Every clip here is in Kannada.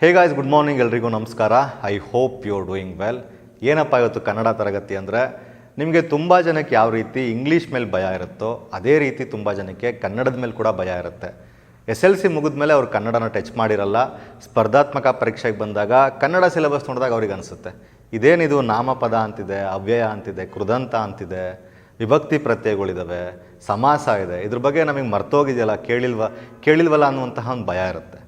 ಹೇ ಗಾಯ್ಸ್ ಗುಡ್ ಮಾರ್ನಿಂಗ್ ಎಲ್ರಿಗೂ ನಮಸ್ಕಾರ. I hope you are doing well ಏನಪ್ಪ ಇವತ್ತು ಕನ್ನಡ ತರಗತಿ ಅಂದರೆ? ನಿಮಗೆ ತುಂಬ ಜನಕ್ಕೆ ಯಾವ ರೀತಿ ಇಂಗ್ಲೀಷ್ ಮೇಲೆ ಭಯ ಇರುತ್ತೋ, ಅದೇ ರೀತಿ ತುಂಬ ಜನಕ್ಕೆ ಕನ್ನಡದ ಮೇಲೆ ಕೂಡ ಭಯ ಇರುತ್ತೆ. ಎಸ್ ಎಲ್ ಸಿ ಮುಗಿದ್ಮೇಲೆ ಅವ್ರು ಕನ್ನಡನ ಟಚ್ ಮಾಡಿರಲ್ಲ. ಸ್ಪರ್ಧಾತ್ಮಕ ಪರೀಕ್ಷೆಗೆ ಬಂದಾಗ ಕನ್ನಡ ಸಿಲೆಬಸ್ ನೋಡಿದಾಗ ಅವ್ರಿಗೆ ಅನಿಸುತ್ತೆ. ಇದೇನಿದು ನಾಮಪದ ಅಂತಿದೆ, ಅವ್ಯಯ ಅಂತಿದೆ, ಕೃದಂತ ಅಂತಿದೆ, ವಿಭಕ್ತಿ ಪ್ರತ್ಯಯಗಳಿದ್ದಾವೆ ಸಮಾಸ ಇದೆ. ಇದ್ರ ಬಗ್ಗೆ ನಮಗೆ ಮರ್ತೋಗಿದೆಯಲ್ಲ, ಕೇಳಿಲ್ವ, ಕೇಳಿಲ್ವಲ್ಲ ಅನ್ನುವಂತಹ ಒಂದು ಭಯ ಇರುತ್ತೆ.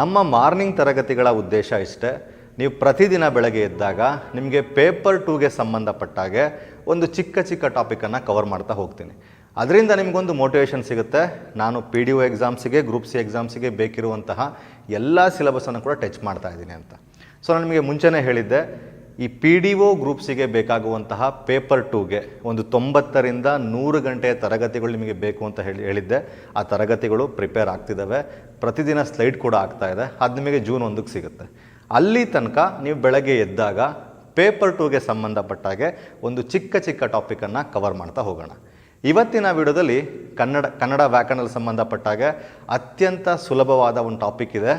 ನಮ್ಮ ಮಾರ್ನಿಂಗ್ ತರಗತಿಗಳ ಉದ್ದೇಶ ಇಷ್ಟೇ. ನೀವು ಪ್ರತಿದಿನ ಬೆಳಗ್ಗೆ ಎದ್ದಾಗ ನಿಮಗೆ ಪೇಪರ್ ಟೂಗೆ ಸಂಬಂಧಪಟ್ಟಾಗೆ ಒಂದು ಚಿಕ್ಕ ಚಿಕ್ಕ ಟಾಪಿಕನ್ನು ಕವರ್ ಮಾಡ್ತಾ ಹೋಗ್ತೀನಿ. ಅದರಿಂದ ನಿಮಗೊಂದು ಮೋಟಿವೇಶನ್ ಸಿಗುತ್ತೆ. ನಾನು ಪಿ ಡಿ ಒ ಎಕ್ಸಾಮ್ಸಿಗೆ ಗ್ರೂಪ್ ಸಿ ಎಕ್ಸಾಮ್ಸಿಗೆ ಬೇಕಿರುವಂತಹ ಎಲ್ಲ ಸಿಲೆಬಸನ್ನು ಕೂಡ ಟಚ್ ಮಾಡ್ತಾ ಇದ್ದೀನಿ ಅಂತ. ಸೊ ನಾನು ನಿಮಗೆ ಮುಂಚೆನೇ ಹೇಳಿದ್ದೆ ಈ ಪಿ ಡಿ ಒ ಗ್ರೂಪ್ಸಿಗೆ ಬೇಕಾಗುವಂತಹ ಪೇಪರ್ ಟೂಗೆ ಒಂದು ತೊಂಬತ್ತರಿಂದ ನೂರು ಗಂಟೆಯ ತರಗತಿಗಳು ನಿಮಗೆ ಬೇಕು ಅಂತ ಹೇಳಿ ಹೇಳಿದ್ದೆ. ಆ ತರಗತಿಗಳು ಪ್ರಿಪೇರ್ ಆಗ್ತಿದ್ದಾವೆ ಪ್ರತಿದಿನ ಸ್ಲೈಡ್ ಕೂಡ ಆಗ್ತಾ ಇದೆ. ಅದು ನಿಮಗೆ ಜೂನ್ ಒಂದಕ್ಕೆ ಸಿಗುತ್ತೆ. ಅಲ್ಲಿ ತನಕ ನೀವು ಬೆಳಗ್ಗೆ ಎದ್ದಾಗ ಪೇಪರ್ ಟೂಗೆ ಸಂಬಂಧಪಟ್ಟಾಗೆ ಒಂದು ಚಿಕ್ಕ ಚಿಕ್ಕ ಟಾಪಿಕನ್ನು ಕವರ್ ಮಾಡ್ತಾ ಹೋಗೋಣ. ಇವತ್ತಿನ ವಿಡಿಯೋದಲ್ಲಿ ಕನ್ನಡ ಕನ್ನಡ ವ್ಯಾಕರಣದ ಸಂಬಂಧಪಟ್ಟಾಗೆ ಅತ್ಯಂತ ಸುಲಭವಾದ ಒಂದು ಟಾಪಿಕ್ ಇದೆ.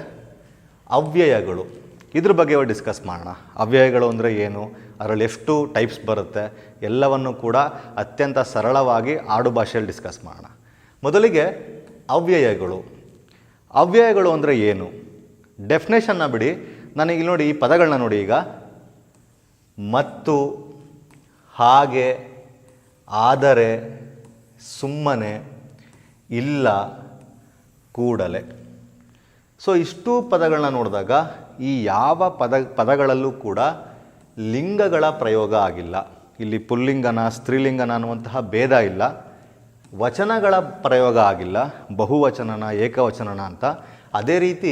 ಅವ್ಯಯಗಳು. ಇದ್ರ ಬಗ್ಗೆ ಡಿಸ್ಕಸ್ ಮಾಡೋಣ. ಅವ್ಯಯಗಳು ಅಂದರೆ ಏನು? ಅದರಲ್ಲಿ ಎಷ್ಟು ಟೈಪ್ಸ್ ಬರುತ್ತೆ? ಎಲ್ಲವನ್ನು ಕೂಡ ಅತ್ಯಂತ ಸರಳವಾಗಿ ಆಡು ಭಾಷೆಯಲ್ಲಿ ಡಿಸ್ಕಸ್ ಮಾಡೋಣ. ಮೊದಲಿಗೆ ಅವ್ಯಯಗಳು. ಅವ್ಯಯಗಳು ಅಂದರೆ ಏನು? ಡೆಫಿನೇಷನ್ನ ಬಿಡಿ. ನನಗೆ ಇಲ್ಲಿ ನೋಡಿ ಈ ಪದಗಳನ್ನ ನೋಡಿ ಈಗ. ಮತ್ತು, ಹಾಗೆ, ಆದರೆ, ಸುಮ್ಮನೆ, ಇಲ್ಲ, ಕೂಡಲೇ. ಸೊ ಇಷ್ಟು ಪದಗಳನ್ನ ನೋಡಿದಾಗ ಈ ಯಾವ ಪದ, ಪದಗಳಲ್ಲೂ ಕೂಡ ಲಿಂಗಗಳ ಪ್ರಯೋಗ ಆಗಿಲ್ಲ. ಇಲ್ಲಿ ಪುಲ್ಲಿಂಗನ, ಸ್ತ್ರೀಲಿಂಗನ ಅನ್ನುವಂತಹ ಭೇದ ಇಲ್ಲ. ವಚನಗಳ ಪ್ರಯೋಗ ಆಗಿಲ್ಲ. ಬಹುವಚನನ, ಏಕವಚನನ ಅಂತ. ಅದೇ ರೀತಿ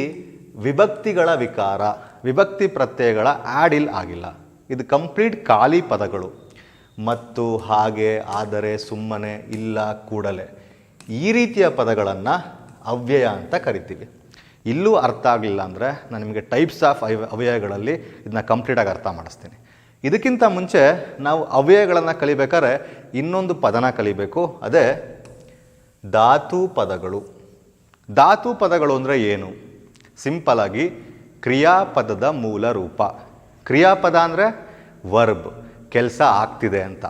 ವಿಭಕ್ತಿಗಳ ವಿಕಾರ, ವಿಭಕ್ತಿ ಪ್ರತ್ಯಯಗಳ ಆಡಿಲ್ ಆಗಿಲ್ಲ. ಇದು ಕಂಪ್ಲೀಟ್ ಖಾಲಿ ಪದಗಳು. ಮತ್ತು ಹಾಗೆ ಆದರೆ ಸುಮ್ಮನೆ ಇಲ್ಲ ಕೂಡಲೇ. ಈ ರೀತಿಯ ಪದಗಳನ್ನು ಅವ್ಯಯ ಅಂತ ಕರಿತೀವಿ. ಇಲ್ಲೂ ಅರ್ಥ ಆಗಲಿಲ್ಲ ಅಂದರೆ ನಾನು ನಿಮಗೆ ಟೈಪ್ಸ್ ಆಫ್ ಅವ ಅವ್ಯಯಗಳಲ್ಲಿ ಇದನ್ನ ಕಂಪ್ಲೀಟಾಗಿ ಅರ್ಥ ಮಾಡಿಸ್ತೀನಿ. ಇದಕ್ಕಿಂತ ಮುಂಚೆ ನಾವು ಅವ್ಯಯಗಳನ್ನು ಕಲಿಬೇಕಾದ್ರೆ ಇನ್ನೊಂದು ಪದನ ಕಲಿಬೇಕು. ಅದೇ ಧಾತು ಪದಗಳು. ಧಾತು ಪದಗಳು ಅಂದರೆ ಏನು? ಸಿಂಪಲಾಗಿ ಕ್ರಿಯಾಪದದ ಮೂಲ ರೂಪ. ಕ್ರಿಯಾಪದ ಅಂದರೆ ವರ್ಬ್ ಕೆಲಸ ಆಗ್ತಿದೆ ಅಂತ.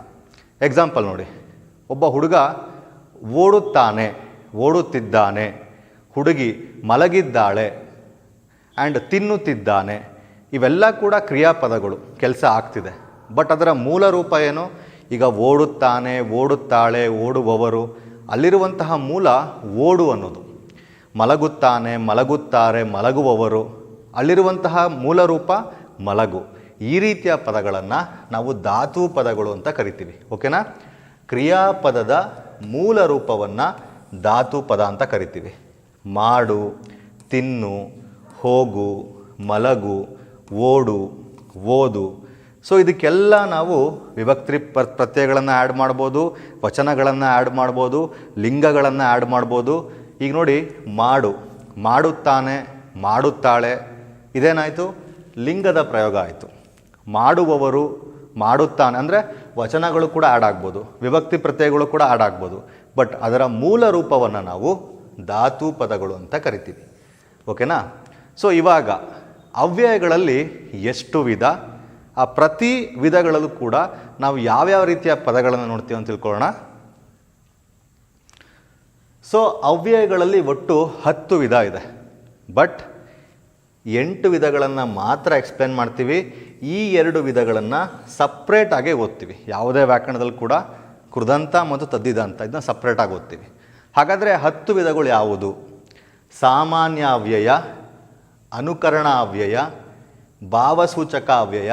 ಎಕ್ಸಾಂಪಲ್ ನೋಡಿ. ಒಬ್ಬ ಹುಡುಗ ಓಡುತ್ತಾನೆ, ಓಡುತ್ತಿದ್ದಾನೆ. ಹುಡುಗಿ ಮಲಗಿದ್ದಾಳೆ ಆ್ಯಂಡ್ ತಿನ್ನುತ್ತಿದ್ದಾನೆ. ಇವೆಲ್ಲ ಕೂಡ ಕ್ರಿಯಾಪದಗಳು, ಕೆಲಸ ಆಗ್ತಿದೆ. ಬಟ್ ಅದರ ಮೂಲ ರೂಪ ಏನು? ಈಗ ಓಡುತ್ತಾನೆ, ಓಡುತ್ತಾಳೆ, ಓಡುವವರು, ಅಲ್ಲಿರುವಂತಹ ಮೂಲ ಓಡು ಅನ್ನೋದು. ಮಲಗುತ್ತಾನೆ, ಮಲಗುತ್ತಾರೆ, ಮಲಗುವವರು, ಅಲ್ಲಿರುವಂತಹ ಮೂಲ ರೂಪ ಮಲಗು. ಈ ರೀತಿಯ ಪದಗಳನ್ನು ನಾವು ಧಾತು ಪದಗಳು ಅಂತ ಕರಿತೀವಿ. ಓಕೆನಾ ಕ್ರಿಯಾಪದದ ಮೂಲ ರೂಪವನ್ನು ಧಾತು ಪದ ಅಂತ ಕರಿತೀವಿ. ಮಾಡು, ತಿನ್ನು, ಹೋಗು, ಮಲಗು, ಓಡು, ಓದು. ಸೊ ಇದಕ್ಕೆಲ್ಲ ನಾವು ವಿಭಕ್ತಿ ಪ್ರ ಪ್ರತ್ಯಯಗಳನ್ನು ಆ್ಯಡ್ ಮಾಡ್ಬೋದು, ವಚನಗಳನ್ನು ಆ್ಯಡ್ ಮಾಡ್ಬೋದು, ಲಿಂಗಗಳನ್ನು ಆ್ಯಡ್ ಮಾಡ್ಬೋದು. ಈಗ ನೋಡಿ, ಮಾಡು. ಮಾಡುತ್ತಾನೆ, ಮಾಡುತ್ತಾಳೆ. ಇದೇನಾಯಿತು? ಲಿಂಗದ ಪ್ರಯೋಗ ಆಯಿತು. ಮಾಡುವವರು ಮಾಡುತ್ತಾನೆ. ಅಂದರೆ ವಚನಗಳು ಕೂಡ ಆ್ಯಡ್ ಆಗ್ಬೋದು, ವಿಭಕ್ತಿ ಪ್ರತ್ಯಯಗಳು ಕೂಡ ಆ್ಯಡ್ ಆಗ್ಬೋದು. ಬಟ್ ಅದರ ಮೂಲ ರೂಪವನ್ನು ನಾವು ಧಾತು ಪದಗಳು ಅಂತ ಕರಿತೀವಿ. ಓಕೆನಾ ಸೊ ಇವಾಗ ಅವ್ಯಯಗಳಲ್ಲಿ ಎಷ್ಟು ವಿಧ, ಆ ಪ್ರತಿ ವಿಧಗಳಲ್ಲೂ ಕೂಡ ನಾವು ಯಾವ್ಯಾವ ರೀತಿಯ ಪದಗಳನ್ನು ನೋಡ್ತೀವಿ ಅಂತ ತಿಳ್ಕೊಳ್ಳೋಣ. ಸೊ ಅವ್ಯಯಗಳಲ್ಲಿ ಒಟ್ಟು ಹತ್ತು ವಿಧ ಇದೆ. ಬಟ್ ಎಂಟು ವಿಧಗಳನ್ನು ಮಾತ್ರ ಎಕ್ಸ್ಪ್ಲೇನ್ ಮಾಡ್ತೀವಿ. ಈ ಎರಡು ವಿಧಗಳನ್ನು ಸಪ್ರೇಟಾಗೇ ಓದ್ತೀವಿ. ಯಾವುದೇ ವ್ಯಾಕರಣದಲ್ಲಿ ಕೂಡ ಕೃದಂತ ಮತ್ತು ತದ್ದಿದಂತ, ಇದನ್ನ ಸಪ್ರೇಟಾಗಿ ಓದ್ತೀವಿ. ಹಾಗಾದರೆ ಹತ್ತು ವಿಧಗಳು ಯಾವುದು? ಸಾಮಾನ್ಯ ಅವ್ಯಯ ಅನುಕರಣ ಅವ್ಯಯ ಭಾವಸೂಚಕ ಅವ್ಯಯ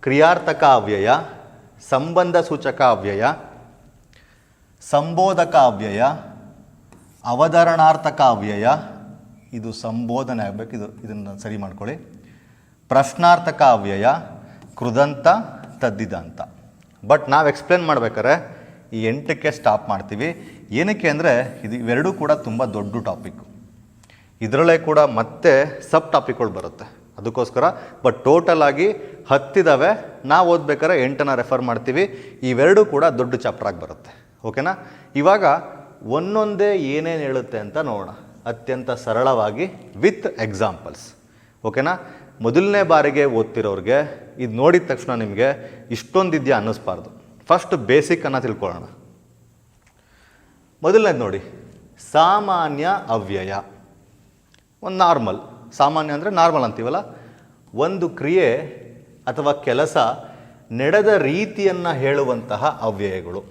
ಕ್ರಿಯಾರ್ಥಕ ಅವ್ಯಯ ಸಂಬಂಧ ಸೂಚಕ ಅವ್ಯಯ ಸಂಬೋಧಕ ಅವ್ಯಯ ಅವಧರಣಾರ್ಥಕ ಅವ್ಯಯ ಇದು ಸಂಬೋಧನೆ ಆಗಬೇಕು. ಇದು ಇದನ್ನು ಸರಿ ಮಾಡ್ಕೊಳ್ಳಿ. ಪ್ರಶ್ನಾರ್ಥಕ ಅವ್ಯಯ ಕೃದಂತ, ತದ್ದಿದಂತ. ಬಟ್ ನಾವು ಎಕ್ಸ್ಪ್ಲೇನ್ ಮಾಡ್ಬೇಕಾದ್ರೆ ಈ ಎಂಟಕ್ಕೆ ಸ್ಟಾಪ್ ಮಾಡ್ತೀವಿ. ಏನಕ್ಕೆ ಅಂದರೆ ಇದು ಇವೆರಡೂ ಕೂಡ ತುಂಬ ದೊಡ್ಡ ಟಾಪಿಕ್ಕು ಇದರಲ್ಲೇ ಕೂಡ ಮತ್ತೆ ಸಬ್ ಟಾಪಿಕ್ಗಳು ಬರುತ್ತೆ. ಅದಕ್ಕೋಸ್ಕರ ಬಟ್ ಟೋಟಲ್ ಆಗಿ ಹತ್ತಿದಾವೆ. ನಾವು ಓದ್ಬೇಕಾದ್ರೆ ಎಂಟನ್ನು ರೆಫರ್ ಮಾಡ್ತೀವಿ. ಇವೆರಡೂ ಕೂಡ ದೊಡ್ಡ ಚಾಪ್ಟ್ರಾಗಿ ಬರುತ್ತೆ. ಓಕೆನಾ ಇವಾಗ ಒಂದೊಂದೇ ಏನೇನು ಹೇಳುತ್ತೆ ಅಂತ ನೋಡೋಣ. ಅತ್ಯಂತ ಸರಳವಾಗಿ ವಿತ್ ಎಕ್ಸಾಂಪಲ್ಸ್ ಓಕೆನಾ ಮೊದಲನೇ ಬಾರಿಗೆ ಓದ್ತಿರೋರಿಗೆ, ಇದು ನೋಡಿದ ತಕ್ಷಣ ನಿಮಗೆ ಇಷ್ಟೊಂದಿದೆಯಾ ಅನ್ನಿಸ್ಬಾರ್ದು. ಫಸ್ಟ್ ಬೇಸಿಕ್ ಅನ್ನೋ ತಿಳ್ಕೊಳ್ಳೋಣ. ಮೊದಲನೇದು ನೋಡಿ. ಸಾಮಾನ್ಯ ಅವ್ಯಯ. ಒಂದು ನಾರ್ಮಲ್. ಸಾಮಾನ್ಯ ಅಂದರೆ ನಾರ್ಮಲ್ ಅಂತೀವಲ್ಲ? ಒಂದು ಕ್ರಿಯೆ ಅಥವಾ ಕೆಲಸ ನಡೆದ ರೀತಿಯನ್ನು ಹೇಳುವಂತಹ ಅವ್ಯಯಗಳು.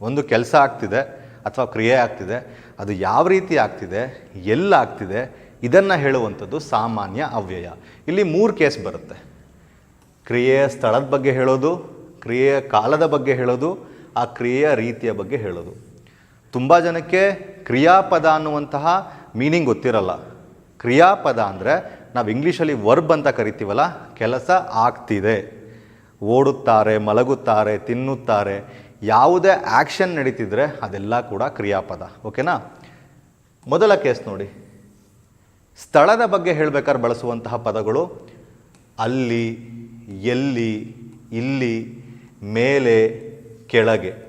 ಒಂದು ಕೆಲಸ ಆಗ್ತಿದೆ ಅಥವಾ ಕ್ರಿಯೆ ಆಗ್ತಿದೆ, ಅದು ಯಾವ ರೀತಿ ಆಗ್ತಿದೆ ಎಲ್ಲಾಗ್ತಿದೆ ಇದನ್ನು ಹೇಳುವಂಥದ್ದು ಸಾಮಾನ್ಯ ಅವ್ಯಯ. ಇಲ್ಲಿ ಮೂರು ಕೇಸ್ ಬರುತ್ತೆ. ಕ್ರಿಯೆಯ ಸ್ಥಳದ ಬಗ್ಗೆ ಹೇಳೋದು, ಕ್ರಿಯೆಯ ಕಾಲದ ಬಗ್ಗೆ ಹೇಳೋದು, ಆ ಕ್ರಿಯೆಯ ರೀತಿಯ ಬಗ್ಗೆ ಹೇಳೋದು. ತುಂಬ ಜನಕ್ಕೆ ಕ್ರಿಯಾಪದ ಅನ್ನುವಂತಹ ಮೀನಿಂಗ್ ಗೊತ್ತಿರಲ್ಲ. ಕ್ರಿಯಾಪದ ಅಂದರೆ ನಾವು ಇಂಗ್ಲೀಷಲ್ಲಿ ವರ್ಬ್ ಅಂತ ಕರಿತೀವಲ್ಲ, ಕೆಲಸ ಆಗ್ತಿದೆ. ಓಡುತ್ತಾರೆ, ಮಲಗುತ್ತಾರೆ, ತಿನ್ನುತ್ತಾರೆ, ಯಾವುದೇ ಆ್ಯಕ್ಷನ್ ನಡೀತಿದ್ರೆ ಅದೆಲ್ಲ ಕೂಡ ಕ್ರಿಯಾಪದ, ಓಕೆನಾ? ಮೊದಲ ಕೇಸ್ ನೋಡಿ. ಸ್ಥಳದ ಬಗ್ಗೆ ಹೇಳಬೇಕಾದ್ರೆ ಬಳಸುವಂತಹ ಪದಗಳು ಅಲ್ಲಿ, ಎಲ್ಲಿ, ಇಲ್ಲಿ, ಮೇಲೆ, ಕೆಳಗೆ.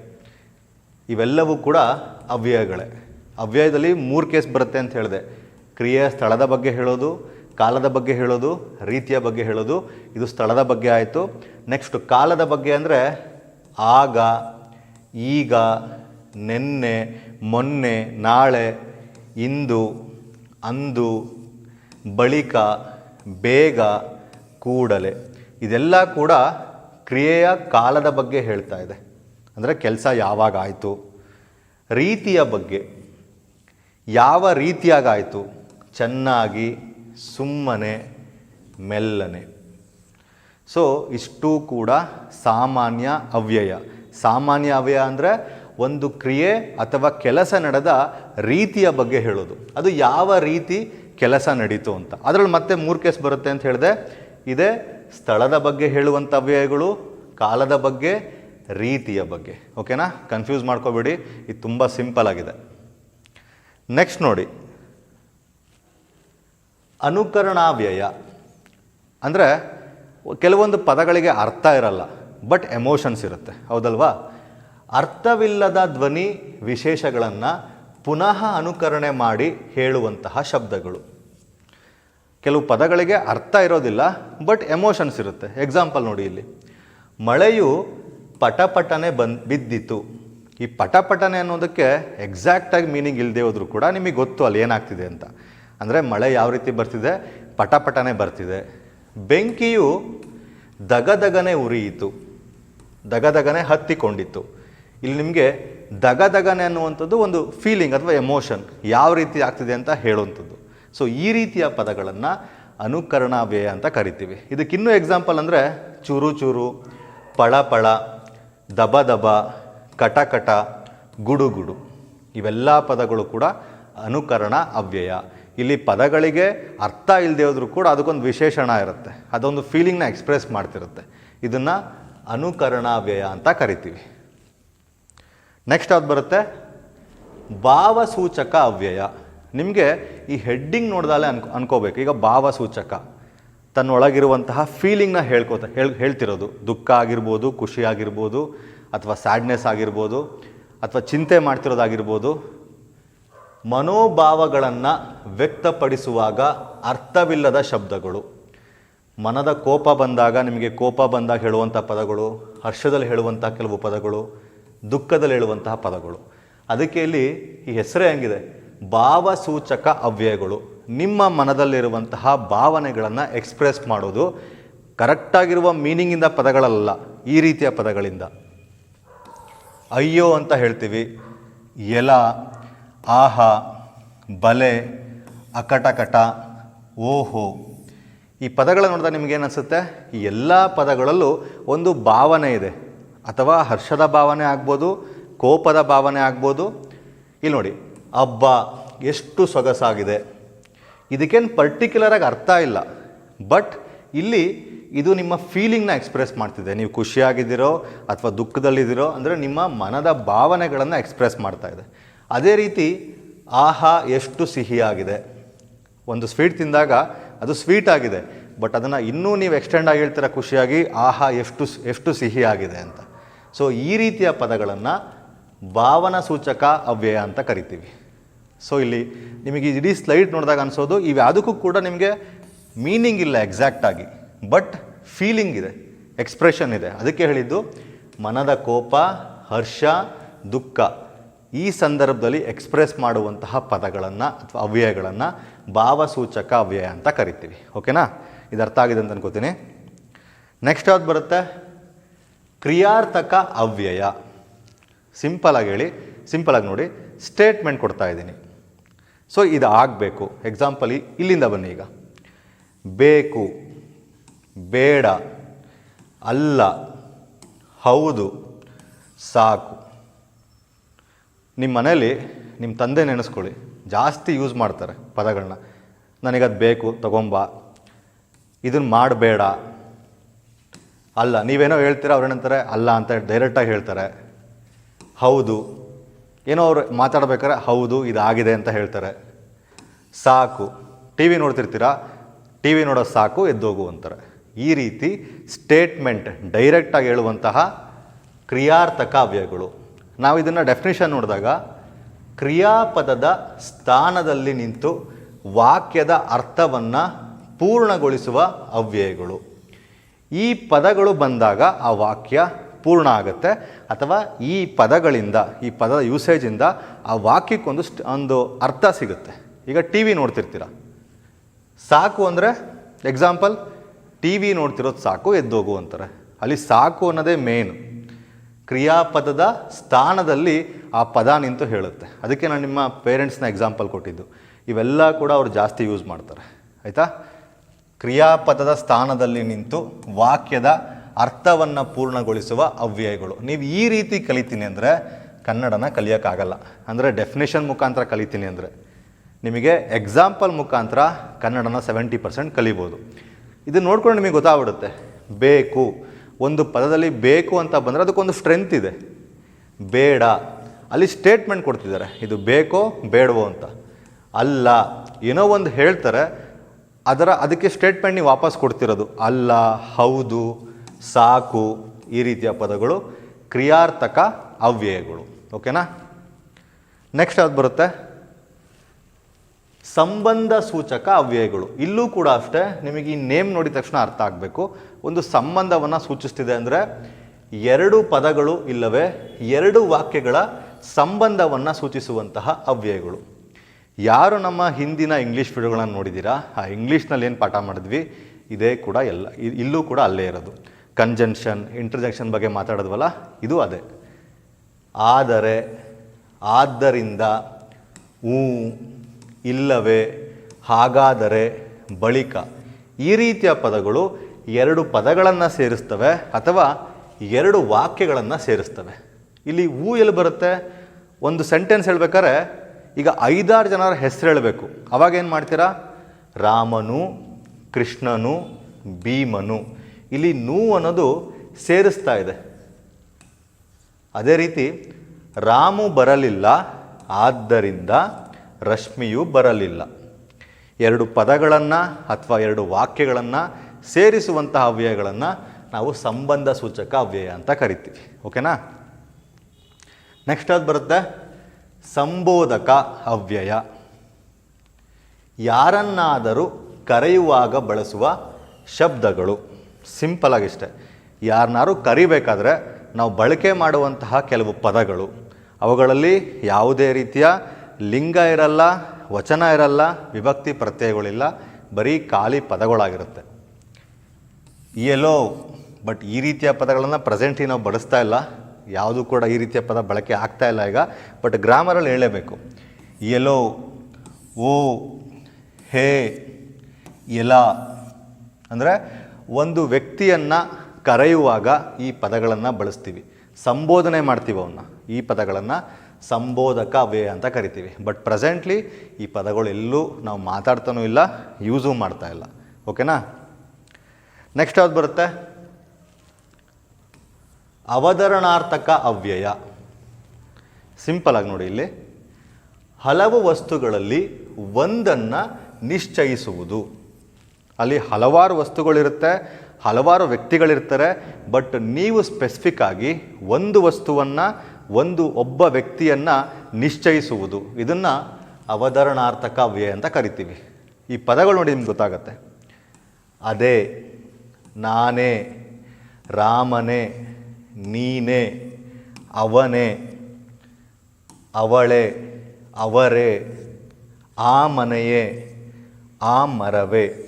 ಇವೆಲ್ಲವೂ ಕೂಡ ಅವ್ಯಯಗಳೇ. ಅವ್ಯಯದಲ್ಲಿ ಮೂರು ಕೇಸ್ ಬರುತ್ತೆ ಅಂತ ಹೇಳಿದೆ. ಕ್ರಿಯೆಯ ಸ್ಥಳದ ಬಗ್ಗೆ ಹೇಳೋದು, ಕಾಲದ ಬಗ್ಗೆ ಹೇಳೋದು, ರೀತಿಯ ಬಗ್ಗೆ ಹೇಳೋದು, ಇದು ಸ್ಥಳದ ಬಗ್ಗೆ ಆಯಿತು. ನೆಕ್ಸ್ಟ್ ಕಾಲದ ಬಗ್ಗೆ ಅಂದರೆ ಆಗ, ಈಗ, ನಿನ್ನೆ, ಮೊನ್ನೆ, ನಾಳೆ, ಇಂದು, ಅಂದು, ಬಳಿಕ, ಬೇಗ, ಕೂಡಲೇ. ಇದೆಲ್ಲ ಕೂಡ ಕ್ರಿಯೆಯ ಕಾಲದ ಬಗ್ಗೆ ಹೇಳ್ತಾ ಇದೆ. ಅಂದರೆ ಕೆಲಸ ಯಾವಾಗ ಆಯಿತು? ರೀತಿಯ ಬಗ್ಗೆ. ಯಾವ ರೀತಿಯಾಗಾಯಿತು ಚೆನ್ನಾಗಿ, ಸುಮ್ಮನೆ, ಮೆಲ್ಲನೆ. ಸೊ ಇಷ್ಟು ಕೂಡ ಸಾಮಾನ್ಯ ಅವ್ಯಯ. ಸಾಮಾನ್ಯ ಅವ್ಯಯ ಅಂದರೆ ಒಂದು ಕ್ರಿಯೆ ಅಥವಾ ಕೆಲಸ ನಡೆದ ರೀತಿಯ ಬಗ್ಗೆ ಹೇಳೋದು. ಅದು ಯಾವ ರೀತಿ ಕೆಲಸ ನಡೀತು ಅಂತ. ಅದರಲ್ಲಿ ಮತ್ತೆ ಮೂರು ಕೇಸ್ ಬರುತ್ತೆ ಅಂತ ಹೇಳಿದೆ. ಇದೇ ಸ್ಥಳದ ಬಗ್ಗೆ ಹೇಳುವಂಥ ಅವ್ಯಯಗಳು, ಕಾಲದ ಬಗ್ಗೆ ರೀತಿಯ ಬಗ್ಗೆ. ಓಕೆನಾ ಕನ್ಫ್ಯೂಸ್ ಮಾಡ್ಕೋಬೇಡಿ. ಇದು ತುಂಬ ಸಿಂಪಲ್ ಆಗಿದೆ. ನೆಕ್ಸ್ಟ್ ನೋಡಿ. ಅನುಕರಣಾವ್ಯಯ. ಅಂದರೆ ಕೆಲವೊಂದು ಪದಗಳಿಗೆ ಅರ್ಥ ಇರಲ್ಲ ಬಟ್ ಎಮೋಷನ್ಸ್ ಇರುತ್ತೆ. ಹೌದಲ್ವಾ? ಅರ್ಥವಿಲ್ಲದ ಧ್ವನಿ ವಿಶೇಷಗಳನ್ನು ಪುನಃ ಅನುಕರಣೆ ಮಾಡಿ ಹೇಳುವಂತಹ ಶಬ್ದಗಳು. ಕೆಲವು ಪದಗಳಿಗೆ ಅರ್ಥ ಇರೋದಿಲ್ಲ ಬಟ್ ಎಮೋಷನ್ಸ್ ಇರುತ್ತೆ. ಎಕ್ಸಾಂಪಲ್ ನೋಡಿ ಇಲ್ಲಿ. ಮಳೆಯು ಪಟಪಟನೆ ಬಂದ್ ಬಿದ್ದಿತ್ತು. ಈ ಪಟಪಟನೆ ಅನ್ನೋದಕ್ಕೆ ಎಕ್ಸಾಕ್ಟಾಗಿ ಮೀನಿಂಗ್ ಇಲ್ಲದೆ ಹೋದರೂ ಕೂಡ ನಿಮಗೆ ಗೊತ್ತು ಅಲ್ಲಿ ಏನಾಗ್ತಿದೆ ಅಂತ. ಅಂದರೆ ಮಳೆ ಯಾವ ರೀತಿ ಬರ್ತಿದೆ? ಪಟಪಟನೆ ಬರ್ತಿದೆ. ಬೆಂಕಿಯು ದಗದಗನೆ ಉರಿಯಿತು. ದಗದಗನೆ ಹತ್ತಿಕೊಂಡಿತ್ತು. ಇಲ್ಲಿ ನಿಮಗೆ ದಗದಗನೆ ಅನ್ನುವಂಥದ್ದು ಒಂದು ಫೀಲಿಂಗ್ ಅಥವಾ ಎಮೋಷನ್ ಯಾವ ರೀತಿ ಆಗ್ತಿದೆ ಅಂತ ಹೇಳುವಂಥದ್ದು. ಸೊ ಈ ರೀತಿಯ ಪದಗಳನ್ನು ಅನುಕರಣಾವ್ಯಯ ಅಂತ ಕರಿತೀವಿ. ಇದಕ್ಕಿನ್ನೂ ಎಕ್ಸಾಂಪಲ್ ಅಂದರೆ ಚೂರು ಚೂರು ಪಳ ಪಳ ದಬ ದಬ, ಕಟ ಕಟ, ಗುಡು ಗುಡು. ಇವೆಲ್ಲ ಪದಗಳು ಕೂಡ ಅನುಕರಣ, ಅವ್ಯಯ. ಇಲ್ಲಿ ಪದಗಳಿಗೆ ಅರ್ಥ ಇಲ್ಲದೆ ಹೋದರೂ ಕೂಡ ಅದಕ್ಕೊಂದು ವಿಶೇಷಣ ಇರುತ್ತೆ. ಅದೊಂದು ಫೀಲಿಂಗ್ನ ಎಕ್ಸ್ಪ್ರೆಸ್ ಮಾಡ್ತಿರುತ್ತೆ. ಇದನ್ನು ಅನುಕರಣ ವ್ಯಯ ಅಂತ ಕರಿತೀವಿ. ನೆಕ್ಸ್ಟ್ ಅದು ಬರುತ್ತೆ? ಭಾವಸೂಚಕ ಅವ್ಯಯ. ನಿಮಗೆ ಈ ಹೆಡ್ಡಿಂಗ್ ನೋಡ್ದಲ್ಲೇ ಅನ್ಕೋ, ಅನ್ಕೋಬೇಕು. ಈಗ ಭಾವಸೂಚಕ. ತನ್ನೊಳಗಿರುವಂತಹ ಫೀಲಿಂಗ್ನ ಹೇಳ್ಕೋತ, ಹೇಳ್, ಹೇಳ್ತಿರೋದು. ದುಃಖ ಆಗಿರ್ಬೋದು, ಖುಷಿ ಆಗಿರ್ಬೋದು, ಅಥವಾ ಸ್ಯಾಡ್ನೆಸ್ ಆಗಿರ್ಬೋದು, ಅಥವಾ ಚಿಂತೆ ಮಾಡ್ತಿರೋದಾಗಿರ್ಬೋದು, ಮನೋಭಾವಗಳನ್ನು ವ್ಯಕ್ತಪಡಿಸುವಾಗ ಅರ್ಥವಿಲ್ಲದ ಶಬ್ದಗಳು. ಮನದ ಕೋಪ ಬಂದಾಗ ನಿಮಗೆ ಕೋಪ ಬಂದಾಗ ಹೇಳುವಂಥ ಪದಗಳು, ಹರ್ಷದಲ್ಲಿ ಹೇಳುವಂಥ ಕೆಲವು ಪದಗಳು, ದುಃಖದಲ್ಲಿ ಹೇಳುವಂತಹ ಪದಗಳು. ಅದಕ್ಕೆ ಇಲ್ಲಿ ಈ ಹೆಸರೇ ಹೆಂಗಿದೆ. ಭಾವಸೂಚಕ ಅವ್ಯಯಗಳು. ನಿಮ್ಮ ಮನದಲ್ಲಿರುವಂತಹ ಭಾವನೆಗಳನ್ನು ಎಕ್ಸ್ಪ್ರೆಸ್ ಮಾಡೋದು ಕರೆಕ್ಟಾಗಿರುವ ಮೀನಿಂಗಿಂದ ಪದಗಳಲ್ಲ, ಈ ರೀತಿಯ ಪದಗಳಿಂದ. ಅಯ್ಯೋ ಅಂತ ಹೇಳ್ತೀವಿ. ಎಲ, ಆಹಾ, ಬಲೆ, ಅಕಟಕಟ, ಓಹೋ. ಈ ಪದಗಳನ್ನು ನೋಡಿದಾಗ ನಿಮಗೇನಿಸುತ್ತೆ ಈ ಎಲ್ಲ ಪದಗಳಲ್ಲೂ ಒಂದು ಭಾವನೆ ಇದೆ. ಅಥವಾ ಹರ್ಷದ ಭಾವನೆ ಆಗ್ಬೋದು, ಕೋಪದ ಭಾವನೆ ಆಗ್ಬೋದು. ಇಲ್ಲಿ ನೋಡಿ ಹಬ್ಬ ಎಷ್ಟು ಸೊಗಸಾಗಿದೆ. ಇದಕ್ಕೇನು ಪರ್ಟಿಕ್ಯುಲರಾಗಿ ಅರ್ಥ ಇಲ್ಲ. ಬಟ್ ಇಲ್ಲಿ ಇದು ನಿಮ್ಮ ಫೀಲಿಂಗ್ನ ಎಕ್ಸ್ಪ್ರೆಸ್ ಮಾಡ್ತಿದೆ. ನೀವು ಖುಷಿಯಾಗಿದ್ದೀರೋ ಅಥವಾ ದುಃಖದಲ್ಲಿದ್ದೀರೋ ಅಂದರೆ ನಿಮ್ಮ ಮನದ ಭಾವನೆಗಳನ್ನು ಎಕ್ಸ್ಪ್ರೆಸ್ ಮಾಡ್ತಾ ಇದೆ. ಅದೇ ರೀತಿ ಆಹಾ ಎಷ್ಟು ಸಿಹಿಯಾಗಿದೆ. ಒಂದು ಸ್ವೀಟ್ ತಿಂದಾಗ ಅದು ಸ್ವೀಟ್ ಆಗಿದೆ. ಬಟ್ ಅದನ್ನು ಇನ್ನೂ ನೀವು ಎಕ್ಸ್ಟೆಂಡ್ ಆಗಿ ಹೇಳ್ತೀರ ಖುಷಿಯಾಗಿ? ಆಹಾ ಎಷ್ಟು ಎಷ್ಟು ಸಿಹಿಯಾಗಿದೆ ಅಂತ. ಸೊ ಈ ರೀತಿಯ ಪದಗಳನ್ನು ಭಾವನಾ ಸೂಚಕ ಅವ್ಯಯ ಅಂತ ಕರಿತೀವಿ. ಸೊ ಇಲ್ಲಿ ನಿಮಗೆ ಇಡೀ ಸ್ಲೈಡ್ ನೋಡಿದಾಗ ಅನಿಸೋದು ಇವ್ಯಾವುದಕ್ಕೂ ಕೂಡ ನಿಮಗೆ ಮೀನಿಂಗ್ ಇಲ್ಲ ಎಕ್ಸಾಕ್ಟಾಗಿ ಬಟ್ ಫೀಲಿಂಗ್ ಇದೆ ಎಕ್ಸ್ಪ್ರೆಷನ್ ಇದೆ. ಅದಕ್ಕೆ ಹೇಳಿದ್ದು, ಮನದ ಕೋಪ, ಹರ್ಷ, ದುಃಖ ಈ ಸಂದರ್ಭದಲ್ಲಿ ಎಕ್ಸ್ಪ್ರೆಸ್ ಮಾಡುವಂತಹ ಪದಗಳನ್ನು ಅಥವಾ ಅವ್ಯಯಗಳನ್ನು ಭಾವಸೂಚಕ ಅವ್ಯಯ ಅಂತ ಕರಿತೀವಿ. ಓಕೆನಾ ಇದು ಅರ್ಥ ಆಗಿದೆ ಅಂತ ಅನ್ಕೋತೀನಿ. ನೆಕ್ಸ್ಟ್ ಯಾವ್ದು ಬರುತ್ತೆ? ಕ್ರಿಯಾರ್ಥಕ ಅವ್ಯಯ. ಸಿಂಪಲಾಗಿ ಹೇಳಿ ಸಿಂಪಲಾಗಿ ನೋಡಿ ಸ್ಟೇಟ್ಮೆಂಟ್ ಕೊಡ್ತಾ ಇದ್ದೀನಿ. ಸೊ ಇದು ಆಗಬೇಕು ಎಕ್ಸಾಂಪಲ್ ಇಲ್ಲಿಂದ ಬನ್ನಿ ಈಗ. ಬೇಕು, ಬೇಡ, ಅಲ್ಲ, ಹೌದು, ಸಾಕು. ನಿಮ್ಮ ಮನೇಲಿ ನಿಮ್ಮ ತಂದೆ ನೆನೆಸ್ಕೊಳ್ಳಿ. ಜಾಸ್ತಿ ಯೂಸ್ ಮಾಡ್ತಾರೆ ಪದಗಳನ್ನ ನನಗದು ಬೇಕು, ತಗೊಂಬ. ಇದನ್ನು ಮಾಡಬೇಡ. ಅಲ್ಲ, ನೀವೇನೋ ಹೇಳ್ತೀರಾ, ಅವ್ರೇನಂತಾರೆ, ಅಲ್ಲ ಅಂತ ಡೈರೆಕ್ಟಾಗಿ ಹೇಳ್ತಾರೆ. ಹೌದು ಏನೋ ಅವರು ಮಾತಾಡ್ಬೇಕಾದ್ರೆ ಹೌದು, ಇದಾಗಿದೆ ಅಂತ ಹೇಳ್ತಾರೆ. ಸಾಕು. ಟಿ ವಿ ನೋಡ್ತಿರ್ತೀರಾ? ಟಿ ವಿ ನೋಡೋ ಸಾಕು ಎದ್ದೋಗು ಅಂತಾರೆ. ಈ ರೀತಿ ಸ್ಟೇಟ್ಮೆಂಟ್ ಡೈರೆಕ್ಟಾಗಿ ಹೇಳುವಂತಹ ಕ್ರಿಯಾರ್ಥಕ ಅವ್ಯಯಗಳು. ನಾವು ಇದನ್ನು ಡೆಫಿನೇಷನ್ ನೋಡಿದಾಗ ಕ್ರಿಯಾಪದದ ಸ್ಥಾನದಲ್ಲಿ ನಿಂತು ವಾಕ್ಯದ ಅರ್ಥವನ್ನು ಪೂರ್ಣಗೊಳಿಸುವ ಅವ್ಯಯಗಳು. ಈ ಪದಗಳು ಬಂದಾಗ ಆ ವಾಕ್ಯ ಪೂರ್ಣ ಆಗುತ್ತೆ. ಅಥವಾ ಈ ಪದಗಳಿಂದ, ಈ ಪದದ ಯೂಸೇಜಿಂದ ಆ ವಾಕ್ಯಕ್ಕೊಂದು ಸ್ಟ್, ಒಂದು ಅರ್ಥ ಸಿಗುತ್ತೆ. ಈಗ ಟಿ ವಿ ನೋಡ್ತಿರ್ತೀರ. ಸಾಕು ಅಂದರೆ ಎಕ್ಸಾಂಪಲ್ ಟಿ ವಿ ನೋಡ್ತಿರೋದು ಸಾಕು ಎದ್ದೋಗು ಅಂತಾರೆ. ಅಲ್ಲಿ ಸಾಕು ಅನ್ನೋದೇ ಮೇನ್ ಕ್ರಿಯಾಪದದ ಸ್ಥಾನದಲ್ಲಿ ಆ ಪದ ನಿಂತು ಹೇಳುತ್ತೆ. ಅದಕ್ಕೆ ನಾನು ನಿಮ್ಮ ಪೇರೆಂಟ್ಸ್ನ ಎಕ್ಸಾಂಪಲ್ ಕೊಟ್ಟಿದ್ದು. ಇವೆಲ್ಲ ಕೂಡ ಅವ್ರು ಜಾಸ್ತಿ ಯೂಸ್ ಮಾಡ್ತಾರೆ. ಆಯಿತಾ? ಕ್ರಿಯಾಪದದ ಸ್ಥಾನದಲ್ಲಿ ನಿಂತು ವಾಕ್ಯದ ಅರ್ಥವನ್ನು ಪೂರ್ಣಗೊಳಿಸುವ ಅವ್ಯಯಗಳು. ನೀವು ಈ ರೀತಿ ಕಲಿತೀನಿ ಅಂದರೆ ಕನ್ನಡನ ಕಲಿಯೋಕ್ಕಾಗಲ್ಲ. ಅಂದರೆ ಡೆಫಿನೇಷನ್ ಮುಖಾಂತರ ಕಲಿತೀನಿ ಅಂದರೆ. ನಿಮಗೆ ಎಕ್ಸಾಂಪಲ್ ಮುಖಾಂತರ ಕನ್ನಡನ ಸೆವೆಂಟಿ ಪರ್ಸೆಂಟ್ ಕಲಿಬೋದು. ಇದು ನೋಡ್ಕೊಂಡು ನಿಮಗೆ ಗೊತ್ತಾಗ್ಬಿಡುತ್ತೆ. ಬೇಕು. ಒಂದು ಪದದಲ್ಲಿ ಬೇಕು ಅಂತ ಬಂದರೆ ಅದಕ್ಕೊಂದು ಸ್ಟ್ರೆಂತ್ ಇದೆ. ಬೇಡ. ಅಲ್ಲಿ ಸ್ಟೇಟ್ಮೆಂಟ್ ಕೊಡ್ತಿದ್ದಾರೆ. ಇದು ಬೇಕೋ, ಬೇಡವೋ ಅಂತ. ಅಲ್ಲ. ಏನೋ ಒಂದು ಹೇಳ್ತಾರೆ. ಅದರ, ಅದಕ್ಕೆ ಸ್ಟೇಟ್ಮೆಂಟ್ ನೀವು ವಾಪಸ್ ಕೊಡ್ತಿರೋದು. ಅಲ್ಲ, ಹೌದು. ಸಾಕು ಈ ರೀತಿಯ ಪದಗಳು ಕ್ರಿಯಾರ್ಥಕ ಅವ್ಯಯಗಳು. ಓಕೆನಾ? ನೆಕ್ಸ್ಟ್ ಯಾವ್ದು ಬರುತ್ತೆ? ಸಂಬಂಧ ಸೂಚಕ ಅವ್ಯಯಗಳು. ಇಲ್ಲೂ ಕೂಡ ಅಷ್ಟೇ ನಿಮಗೆ ಈ ನೇಮ್ ನೋಡಿದ ತಕ್ಷಣ ಅರ್ಥ ಆಗಬೇಕು. ಒಂದು ಸಂಬಂಧವನ್ನು ಸೂಚಿಸ್ತಿದೆ ಅಂದರೆ ಎರಡು ಪದಗಳು ಇಲ್ಲವೇ ಎರಡು ವಾಕ್ಯಗಳ ಸಂಬಂಧವನ್ನು ಸೂಚಿಸುವಂತಹ ಅವ್ಯಯಗಳು. ಯಾರು ನಮ್ಮ ಹಿಂದಿನ ಇಂಗ್ಲೀಷ್ ವಿಡಿಯೋಗಳನ್ನು ನೋಡಿದ್ದೀರಾ? ಆ ಇಂಗ್ಲೀಷ್ನಲ್ಲಿ ಏನು ಪಾಠ ಮಾಡಿದ್ವಿ? ಇದೇ ಕೂಡ ಎಲ್ಲ ಇಲ್ಲೂ ಕೂಡ ಅಲ್ಲೇ ಇರೋದು. ಕಂಜಂಕ್ಷನ್ ಇಂಟರ್ಜೆಕ್ಷನ್ ಬಗ್ಗೆ ಮಾತಾಡೋದ್ವಲ್ಲ? ಇದು ಅದೇ. ಆದರೆ, ಆದ್ದರಿಂದ ಊ, ಇಲ್ಲವೇ, ಹಾಗಾದರೆ ಬಳಿಕ. ಈ ರೀತಿಯ ಪದಗಳು ಎರಡು ಪದಗಳನ್ನು ಸೇರಿಸ್ತವೆ ಅಥವಾ ಎರಡು ವಾಕ್ಯಗಳನ್ನು ಸೇರಿಸ್ತವೆ. ಇಲ್ಲಿ ಊ ಎಲ್ಲಿ ಬರುತ್ತೆ? ಒಂದು ಸೆಂಟೆನ್ಸ್ ಹೇಳ್ಬೇಕಾದ್ರೆ ಈಗ ಐದಾರು ಜನರ ಹೆಸರು ಹೇಳಬೇಕು. ಅವಾಗೇನು ಮಾಡ್ತೀರಾ? ರಾಮನು, ಕೃಷ್ಣನು, ಭೀಮನು. ಇಲ್ಲಿ ನೂ ಅನ್ನೋದು ಸೇರಿಸ್ತಾ ಇದೆ. ಅದೇ ರೀತಿ ರಾಮು ಬರಲಿಲ್ಲ, ಆದ್ದರಿಂದ ರಶ್ಮಿಯು ಬರಲಿಲ್ಲ. ಎರಡು ಪದಗಳನ್ನು ಅಥವಾ ಎರಡು ವಾಕ್ಯಗಳನ್ನು ಸೇರಿಸುವಂತಹ ಅವ್ಯಯಗಳನ್ನು ನಾವು ಸಂಬಂಧ ಸೂಚಕ ಅವ್ಯಯ ಅಂತ ಕರಿತೀವಿ. ಓಕೆನಾ? ನೆಕ್ಸ್ಟ್ ಅದು ಬರುತ್ತೆ? ಸಂಬೋಧಕ ಅವ್ಯಯ. ಯಾರನ್ನಾದರೂ ಕರೆಯುವಾಗ ಬಳಸುವ ಶಬ್ದಗಳು. ಸಿಂಪಲ್ ಆಗಿಷ್ಟೆ ಯಾರನ್ನಾರು ಕರಿಬೇಕಾದ್ರೆ ನಾವು ಬಳಕೆ ಮಾಡುವಂತಹ ಕೆಲವು ಪದಗಳು. ಅವುಗಳಲ್ಲಿ ಯಾವುದೇ ರೀತಿಯ ಲಿಂಗ ಇರಲ್ಲ, ವಚನ ಇರಲ್ಲ, ವಿಭಕ್ತಿ ಪ್ರತ್ಯಯಗಳಿಲ್ಲ, ಬರೀ ಖಾಲಿ ಪದಗಳಾಗಿರುತ್ತೆ. ಎಲೋ ಬಟ್ ಈ ರೀತಿಯ ಪದಗಳನ್ನು ಪ್ರೆಸೆಂಟ್ಲಿ ನಾವು ಬಳಸ್ತಾ ಇಲ್ಲ. ಯಾವುದು ಕೂಡ ಈ ರೀತಿಯ ಪದ ಬಳಕೆ ಆಗ್ತಾ ಇಲ್ಲ ಈಗ ಬಟ್ ಗ್ರಾಮರಲ್ಲಿ ಹೇಳಲೇಬೇಕು ಎಲೋ ಓ, ಹೇ ಎಲ ಅಂದರೆ ಒಂದು ವ್ಯಕ್ತಿಯನ್ನು ಕರೆಯುವಾಗ ಈ ಪದಗಳನ್ನು ಬಳಸ್ತೀವಿ. ಸಂಬೋಧನೆ ಮಾಡ್ತೀವಿ ಅವನ್ನ ಈ ಪದಗಳನ್ನು ಸಂಬೋಧಕ ಅವ್ಯಯ ಅಂತ ಕರಿತೀವಿ. ಬಟ್ ಪ್ರೆಸೆಂಟ್ಲಿ ಈ ಪದಗಳು ಎಲ್ಲೂ ನಾವು ಮಾತಾಡ್ತಾನೂ ಇಲ್ಲ ಯೂಸೂ ಮಾಡ್ತಾ ಇಲ್ಲ. ಓಕೆನಾ ನೆಕ್ಸ್ಟ್ ಯಾವ್ದು ಬರುತ್ತೆ? ಅವಧರಣಾರ್ಥಕ ಅವ್ಯಯ. ಸಿಂಪಲ್ ಆಗಿ ನೋಡಿ ಇಲ್ಲಿ. ಹಲವು ವಸ್ತುಗಳಲ್ಲಿ ಒಂದನ್ನು ನಿಶ್ಚಯಿಸುವುದು. ಅಲ್ಲಿ ಹಲವಾರು ವಸ್ತುಗಳಿರುತ್ತೆ, ಹಲವಾರು ವ್ಯಕ್ತಿಗಳಿರ್ತಾರೆ, ಬಟ್ ನೀವು ಸ್ಪೆಸಿಫಿಕ್ ಆಗಿ ಒಂದು ವಸ್ತುವನ್ನು, ಒಂದು ಒಬ್ಬ ವ್ಯಕ್ತಿಯನ್ನು ನಿಶ್ಚಯಿಸುವುದು. ಇದನ್ನು ಅವಧರಣಾರ್ಥಕ ವ್ಯಯ ಅಂತ ಕರಿತೀವಿ. ಈ ಪದಗಳು ನೋಡಿ ನಿಮ್ಗೆ ಗೊತ್ತಾಗತ್ತೆ. ಅದೇ, ನಾನೇ, ರಾಮನೇ, ನೀನೇ, ಅವನೇ, ಅವಳೆ, ಅವರೇ, ಆ ಮನೆಯೇ, ಆ ಮರವೇ.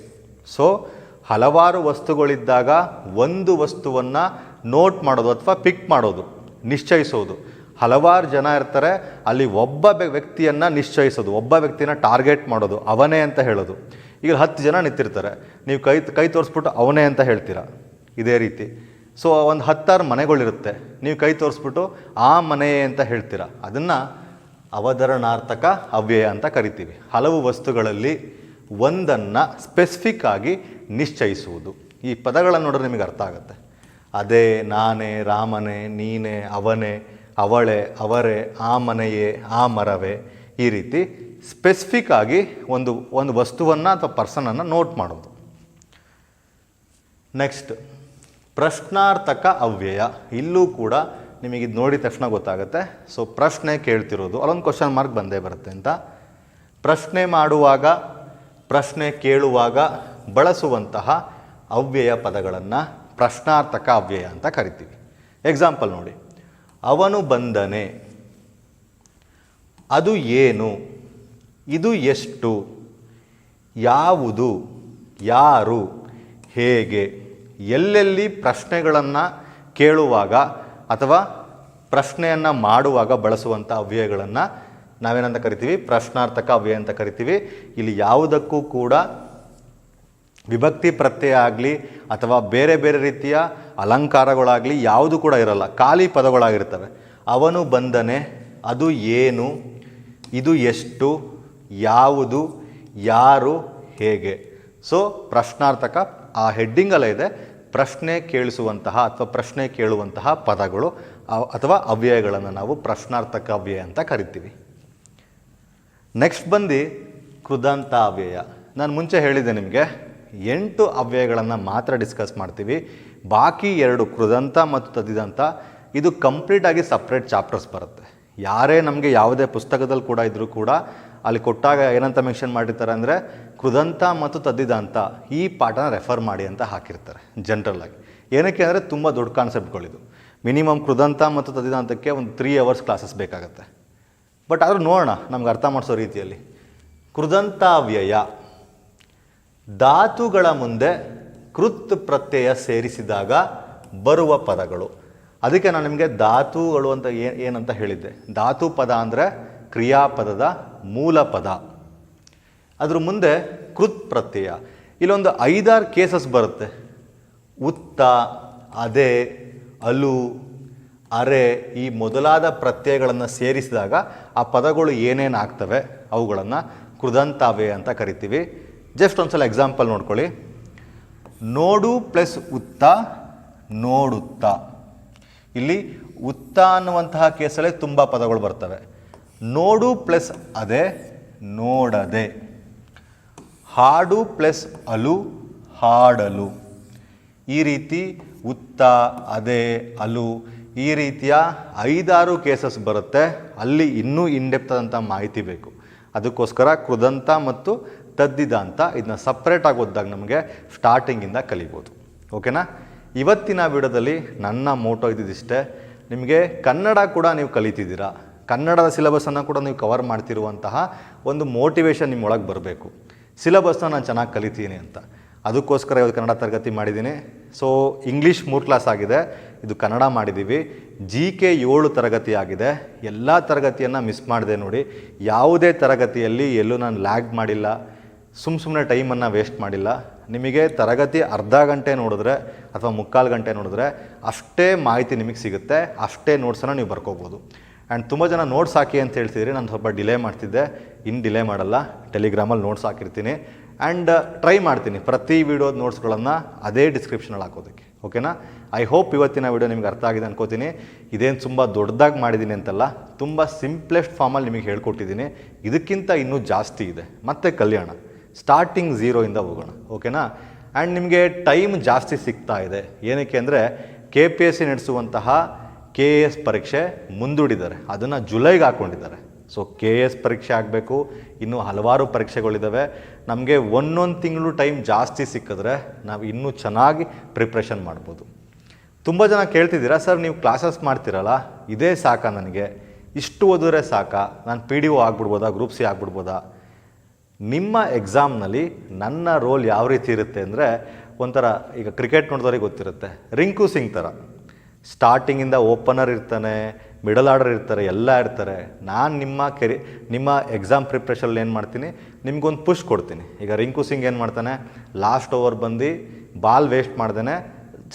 ಸೊ ಹಲವಾರು ವಸ್ತುಗಳಿದ್ದಾಗ ಒಂದು ವಸ್ತುವನ್ನು ನೋಟ್ ಮಾಡೋದು ಅಥವಾ ಪಿಕ್ ಮಾಡೋದು, ನಿಶ್ಚಯಿಸೋದು. ಹಲವಾರು ಜನ ಇರ್ತಾರೆ, ಅಲ್ಲಿ ಒಬ್ಬ ವ್ಯ- ವ್ಯಕ್ತಿಯನ್ನು ನಿಶ್ಚಯಿಸೋದು, ಒಬ್ಬ ವ್ಯಕ್ತಿನ ಟಾರ್ಗೆಟ್ ಮಾಡೋದು, ಅವನೇ ಅಂತ ಹೇಳೋದು. ಈಗ ಹತ್ತು ಜನ ನಿಂತಿರ್ತಾರೆ, ನೀವು ಕೈ ಕೈ ತೋರಿಸ್ಬಿಟ್ಟು ಅವನೇ ಅಂತ ಹೇಳ್ತೀರಾ? ಇದೇ ರೀತಿ. ಸೊ ಒಂದು ಹತ್ತಾರು ಮನೆಗಳಿರುತ್ತೆ, ನೀವು ಕೈ ತೋರಿಸ್ಬಿಟ್ಟು ಆ ಮನೆಯೇ ಅಂತ ಹೇಳ್ತೀರಾ? ಅದನ್ನು ಅವಧರಣಾರ್ಥಕ ಅವ್ಯಯ ಅಂತ ಕರಿತೀವಿ. ಹಲವು ವಸ್ತುಗಳಲ್ಲಿ ಒಂದನ್ನು ಸ್ಪೆಸಿಫಿಕ್ ಆಗಿ ನಿಶ್ಚಯಿಸುವುದು. ಈ ಪದಗಳನ್ನು ನೋಡಿದ್ರೆ ನಿಮಗೆ ಅರ್ಥ ಆಗುತ್ತೆ. ಅದೇ ನಾನೇ, ರಾಮನೇ, ನೀನೇ, ಅವನೇ, ಅವಳೆ, ಅವರೇ, ಆ ಮನೆಯೇ, ಆ ಮರವೇ ಈ ರೀತಿ ಸ್ಪೆಸಿಫಿಕ್ ಆಗಿ ಒಂದು ಒಂದು ವಸ್ತುವನ್ನು ಅಥವಾ ಪರ್ಸನನ್ನು ನೋಟ್ ಮಾಡೋದು ನೆಕ್ಸ್ಟ್ ಪ್ರಶ್ನಾರ್ಥಕ ಅವ್ಯಯ. ಇಲ್ಲೂ ಕೂಡ ನಿಮಗೆ ಇದು ನೋಡಿದ ತಕ್ಷಣ ಗೊತ್ತಾಗುತ್ತೆ. ಸೊ ಪ್ರಶ್ನೆ ಕೇಳ್ತಿರೋದು. ಅಲ್ಲೊಂದು ಕ್ವಶನ್ ಮಾರ್ಕ್ ಬಂದೇ ಬರುತ್ತೆ ಅಂತ. ಪ್ರಶ್ನೆ ಮಾಡುವಾಗ ಪ್ರಶ್ನೆ ಕೇಳುವಾಗ ಬಳಸುವಂತಹ ಅವ್ಯಯ ಪದಗಳನ್ನು ಪ್ರಶ್ನಾರ್ಥಕ ಅವ್ಯಯ ಅಂತ ಕರಿತೀವಿ. ಎಕ್ಸಾಂಪಲ್ ನೋಡಿ. ಅವನು ಬಂದನೆ. ಅದು ಏನು? ಇದು ಎಷ್ಟು? ಯಾವುದು? ಯಾರು? ಹೇಗೆ? ಎಲ್ಲೆಲ್ಲಿ ಪ್ರಶ್ನೆಗಳನ್ನು ಕೇಳುವಾಗ ಅಥವಾ ಪ್ರಶ್ನೆಯನ್ನು ಮಾಡುವಾಗ ಬಳಸುವಂಥ ಅವ್ಯಯಗಳನ್ನು ನಾವೇನಂತ ಕರಿತೀವಿ? ಪ್ರಶ್ನಾರ್ಥಕ ಅವ್ಯಯ ಅಂತ ಕರಿತೀವಿ. ಇಲ್ಲಿ ಯಾವುದಕ್ಕೂ ಕೂಡ ವಿಭಕ್ತಿ ಪ್ರತ್ಯಯ ಆಗಲಿ ಅಥವಾ ಬೇರೆ ಬೇರೆ ರೀತಿಯ ಅಲಂಕಾರಗಳಾಗಲಿ ಯಾವುದು ಕೂಡ ಇರಲ್ಲ. ಖಾಲಿ ಪದಗಳಾಗಿರ್ತವೆ. ಅವನು ಬಂದನೆ, ಅದು ಏನು, ಇದು ಎಷ್ಟು, ಯಾವುದು, ಯಾರು, ಹೇಗೆ. ಸೊ ಪ್ರಶ್ನಾರ್ಥಕ ಆ ಹೆಡ್ಡಿಂಗಲ್ಲೇ ಇದೆ. ಪ್ರಶ್ನೆ ಕೇಳಿಸುವಂತಹ ಅಥವಾ ಪ್ರಶ್ನೆ ಕೇಳುವಂತಹ ಪದಗಳು ಅಥವಾ ಅವ್ಯಯಗಳನ್ನು ನಾವು ಪ್ರಶ್ನಾರ್ಥಕ ಅವ್ಯಯ ಅಂತ ಕರಿತೀವಿ. ನೆಕ್ಸ್ಟ್ ಬಂದು ಕೃದಂತ ಅವ್ಯಯ ನಾನು ಮುಂಚೆ ಹೇಳಿದೆ ನಿಮಗೆ, ಎಂಟು ಅವ್ಯಯಗಳನ್ನು ಮಾತ್ರ ಡಿಸ್ಕಸ್ ಮಾಡ್ತೀವಿ. ಬಾಕಿ ಎರಡು ಕೃದಂತ ಮತ್ತು ತದ್ದಿದಂತ ಇದು ಕಂಪ್ಲೀಟಾಗಿ ಸಪ್ರೇಟ್ ಚಾಪ್ಟರ್ಸ್ ಬರುತ್ತೆ. ಯಾರೇ ನಮಗೆ ಯಾವುದೇ ಪುಸ್ತಕದಲ್ಲಿ ಕೂಡ ಇದ್ದರೂ ಕೂಡ, ಅಲ್ಲಿ ಕೊಟ್ಟಾಗ ಏನಂತ ಮೆನ್ಷನ್ ಮಾಡಿರ್ತಾರೆ ಅಂದರೆ, ಕೃದಂತ ಮತ್ತು ತದ್ದಿದಂತ ಈ ಪಾಠನ ರೆಫರ್ ಮಾಡಿ ಅಂತ ಹಾಕಿರ್ತಾರೆ ಜನರಲ್ಲಾಗಿ ಏನಕ್ಕೆ ಅಂದರೆ, ತುಂಬ ದೊಡ್ಡ ಕಾನ್ಸೆಪ್ಟ್ಗಳಿದು ಮಿನಿಮಮ್ ಕೃದಂತ ಮತ್ತು ತದ್ದಿದಂತಕ್ಕೆ ಒಂದು ತ್ರೀ ಅವರ್ಸ್ ಕ್ಲಾಸಸ್ ಬೇಕಾಗುತ್ತೆ. ಬಟ್ ಆದರೂ ನೋಡೋಣ, ನಮ್ಗೆ ಅರ್ಥ ಮಾಡಿಸೋ ರೀತಿಯಲ್ಲಿ. ಕೃದಂತಾವ್ಯಯ, ಧಾತುಗಳ ಮುಂದೆ ಕೃತ್ ಪ್ರತ್ಯಯ ಸೇರಿಸಿದಾಗ ಬರುವ ಪದಗಳು. ಅದಕ್ಕೆ ನಾನು ನಿಮಗೆ ಧಾತುಗಳು ಅಂತ ಏನು ಏನಂತ ಹೇಳಿದ್ದೆ. ಧಾತು ಪದ ಅಂದರೆ ಕ್ರಿಯಾಪದದ ಮೂಲ ಪದ. ಅದ್ರ ಮುಂದೆ ಕೃತ್ ಪ್ರತ್ಯಯ. ಇಲ್ಲೊಂದು ಐದಾರು ಕೇಸಸ್ ಬರುತ್ತೆ. ಉತ್ತ, ಅದೇ, ಅಲು ಅರೆ ಈ ಮೊದಲಾದ ಪ್ರತ್ಯಯಗಳನ್ನು ಸೇರಿಸಿದಾಗ ಆ ಪದಗಳು ಏನೇನು ಆಗ್ತವೆ ಅವುಗಳನ್ನು ಕೃದಂತಾವೆ ಅಂತ ಕರಿತೀವಿ. ಜಸ್ಟ್ ಒಂದ್ಸಲ ಎಕ್ಸಾಂಪಲ್ ನೋಡ್ಕೊಳ್ಳಿ. ನೋಡು ಪ್ಲಸ್ ಉತ್ತ, ನೋಡುತ್ತ. ಇಲ್ಲಿ ಉತ್ತ ಅನ್ನುವಂತಹ ಕೇಸಲ್ಲೇ ತುಂಬ ಪದಗಳು ಬರ್ತವೆ. ನೋಡು ಪ್ಲಸ್ ಅದೇ, ನೋಡದೆ. ಹಾಡು ಪ್ಲಸ್ ಅಲು, ಹಾಡಲು. ಈ ರೀತಿ ಉತ್ತ, ಅದೇ, ಅಲು ಈ ರೀತಿಯ ಐದಾರು ಕೇಸಸ್ ಬರುತ್ತೆ. ಅಲ್ಲಿ ಇನ್ನೂ ಇನ್ಡೆಪ್ತ್ ಆದಂಥ ಮಾಹಿತಿ ಬೇಕು. ಅದಕ್ಕೋಸ್ಕರ ಕೃದಂತ ಮತ್ತು ತದ್ದಿದಾಂತ ಇದನ್ನ ಸಪ್ರೇಟಾಗಿ ಓದಿದಾಗ ನಮಗೆ ಸ್ಟಾರ್ಟಿಂಗಿಂದ ಕಲಿಬೋದು. ಓಕೆನಾ ಇವತ್ತಿನ ವಿಡಿಯೋದಲ್ಲಿ ನನ್ನ ಮೋಟೋ ಇದ್ದಿದ್ದಿಷ್ಟೇ, ನಿಮಗೆ ಕನ್ನಡ ಕೂಡ ನೀವು ಕಲಿತಿದ್ದೀರಾ? ಕನ್ನಡದ ಸಿಲೆಬಸನ್ನು ಕೂಡ ನೀವು ಕವರ್ ಮಾಡ್ತಿರುವಂತಹ ಒಂದು ಮೋಟಿವೇಶನ್ ನಿಮ್ಮೊಳಗೆ ಬರಬೇಕು. ಸಿಲೆಬಸ್ನ ನಾನು ಚೆನ್ನಾಗಿ ಕಲಿತೀನಿ ಅಂತ. ಅದಕ್ಕೋಸ್ಕರ ಇವತ್ತು ಕನ್ನಡ ತರಗತಿ ಮಾಡಿದ್ದೀನಿ. ಸೊ ಇಂಗ್ಲೀಷ್ ಮೂರು ಕ್ಲಾಸ್ ಆಗಿದೆ. ಇದು ಕನ್ನಡ ಮಾಡಿದ್ದೀವಿ. ಜಿ ಕೆ ಏಳು ತರಗತಿ ಆಗಿದೆ. ಎಲ್ಲ ತರಗತಿಯನ್ನು ಮಿಸ್ ಮಾಡಿದೆ ನೋಡಿ. ಯಾವುದೇ ತರಗತಿಯಲ್ಲಿ ಎಲ್ಲೂ ನಾನು ಲ್ಯಾಗ್ ಮಾಡಿಲ್ಲ. ಸುಮ್ಮ ಸುಮ್ಮನೆ ಟೈಮನ್ನು ವೇಸ್ಟ್ ಮಾಡಿಲ್ಲ. ನಿಮಗೆ ತರಗತಿ ಅರ್ಧ ಗಂಟೆ ನೋಡಿದ್ರೆ ಅಥವಾ ಮುಕ್ಕಾಲು ಗಂಟೆ ನೋಡಿದ್ರೆ ಅಷ್ಟೇ ಮಾಹಿತಿ ನಿಮಗೆ ಸಿಗುತ್ತೆ. ಅಷ್ಟೇ ನೋಟ್ಸನ್ನು ನೀವು ಬರ್ಕೋಬೋದು. ಆ್ಯಂಡ್ ತುಂಬ ಜನ ನೋಟ್ಸ್ ಹಾಕಿ ಅಂತ ಹೇಳ್ತಿದ್ರಿ. ನಾನು ಸ್ವಲ್ಪ ಡಿಲೇ ಮಾಡ್ತಿದ್ದೆ. ಇನ್ನು ಡಿಲೇ ಮಾಡಲ್ಲ. ಟೆಲಿಗ್ರಾಮಲ್ಲಿ ನೋಟ್ಸ್ ಹಾಕಿರ್ತೀನಿ. ಆ್ಯಂಡ್ ಟ್ರೈ ಮಾಡ್ತೀನಿ. ಪ್ರತಿ ವೀಡಿಯೋದ ನೋಟ್ಸ್ಗಳನ್ನು ಅದೇ ಡಿಸ್ಕ್ರಿಪ್ಷನಲ್ಲಿ ಹಾಕೋದಕ್ಕೆ. ಓಕೆನಾ? ಐ ಹೋಪ್ ಇವತ್ತಿನ ವಿಡಿಯೋ ನಿಮ್ಗೆ ಅರ್ಥ ಆಗಿದೆ ಅನ್ಕೋತೀನಿ. ಇದೇನು ತುಂಬ ದೊಡ್ಡದಾಗಿ ಮಾಡಿದ್ದೀನಿ ಅಂತಲ್ಲ, ತುಂಬ ಸಿಂಪ್ಲೆಸ್ಟ್ ಫಾರ್ಮಲ್ಲಿ ನಿಮಗೆ ಹೇಳ್ಕೊಟ್ಟಿದ್ದೀನಿ ಇದಕ್ಕಿಂತ ಇನ್ನೂ ಜಾಸ್ತಿ ಇದೆ. ಮತ್ತೆ ಕಲ್ಯಾಣ. ಸ್ಟಾರ್ಟಿಂಗ್ ಝೀರೋಯಿಂದ ಹೋಗೋಣ. ಓಕೆನಾ? ಆ್ಯಂಡ್ ನಿಮಗೆ ಟೈಮ್ ಜಾಸ್ತಿ ಸಿಗ್ತಾ ಇದೆ. ಏನಕ್ಕೆ ಅಂದರೆ ಕೆ ಪಿ ಎಸ್ ಸಿ ನಡೆಸುವಂತಹ ಕೆ ಎ ಎಸ್ ಪರೀಕ್ಷೆ ಮುಂದೂಡಿದ್ದಾರೆ. ಅದನ್ನು ಜುಲೈಗೆ ಹಾಕ್ಕೊಂಡಿದ್ದಾರೆ ಸೊ ಕೆ ಎಸ್ ಪರೀಕ್ಷೆ ಆಗಬೇಕು. ಇನ್ನೂ ಹಲವಾರು ಪರೀಕ್ಷೆಗಳಿದ್ದಾವೆ ನಮಗೆ ಒಂದೊಂದು ತಿಂಗಳು ಟೈಮ್ ಜಾಸ್ತಿ ಸಿಕ್ಕಿದ್ರೆ ನಾವು ಇನ್ನೂ ಚೆನ್ನಾಗಿ ಪ್ರಿಪ್ರೇಷನ್ ಮಾಡ್ಬೋದು. ತುಂಬ ಜನ ಕೇಳ್ತಿದ್ದೀರಾ, ಸರ್, ನೀವು ಕ್ಲಾಸಸ್ ಮಾಡ್ತೀರಲ್ಲ? ಇದೇ ಸಾಕಾ ನನಗೆ? ಇಷ್ಟು ಓದಿದ್ರೆ ಸಾಕಾ? ನಾನು ಪಿ ಡಿ ಒ ಆಗ್ಬಿಡ್ಬೋದಾ ಗ್ರೂಪ್ ಸಿ ಆಗ್ಬಿಡ್ಬೋದಾ? ನಿಮ್ಮ ಎಕ್ಸಾಮ್ನಲ್ಲಿ ನನ್ನ ರೋಲ್ ಯಾವ ರೀತಿ ಇರುತ್ತೆ ಅಂದರೆ, ಒಂಥರ ಈಗ ಕ್ರಿಕೆಟ್ ನೋಡಿದವ್ರಿಗೆ ಗೊತ್ತಿರುತ್ತೆ. ರಿಂಕು ಸಿಂಗ್ ಥರ. ಸ್ಟಾರ್ಟಿಂಗಿಂದ ಓಪನರ್ ಇರ್ತಾನೆ ಮಿಡಲ್ ಆರ್ಡರ್ ಇರ್ತಾರೆ, ಎಲ್ಲ ಇರ್ತಾರೆ. ನಾನು ನಿಮ್ಮ ಕೆರಿ, ನಿಮ್ಮ ಎಕ್ಸಾಮ್ ಪ್ರಿಪ್ರೇಷನಲ್ಲಿ ಏನು ಮಾಡ್ತೀನಿ, ನಿಮ್ಗೊಂದು ಪುಷ್ ಕೊಡ್ತೀನಿ. ಈಗ ರಿಂಕು ಸಿಂಗ್ ಏನು ಮಾಡ್ತಾನೆ ಲಾಸ್ಟ್ ಓವರ್ ಬಂದು ಬಾಲ್ ವೇಸ್ಟ್ ಮಾಡ್ದೇ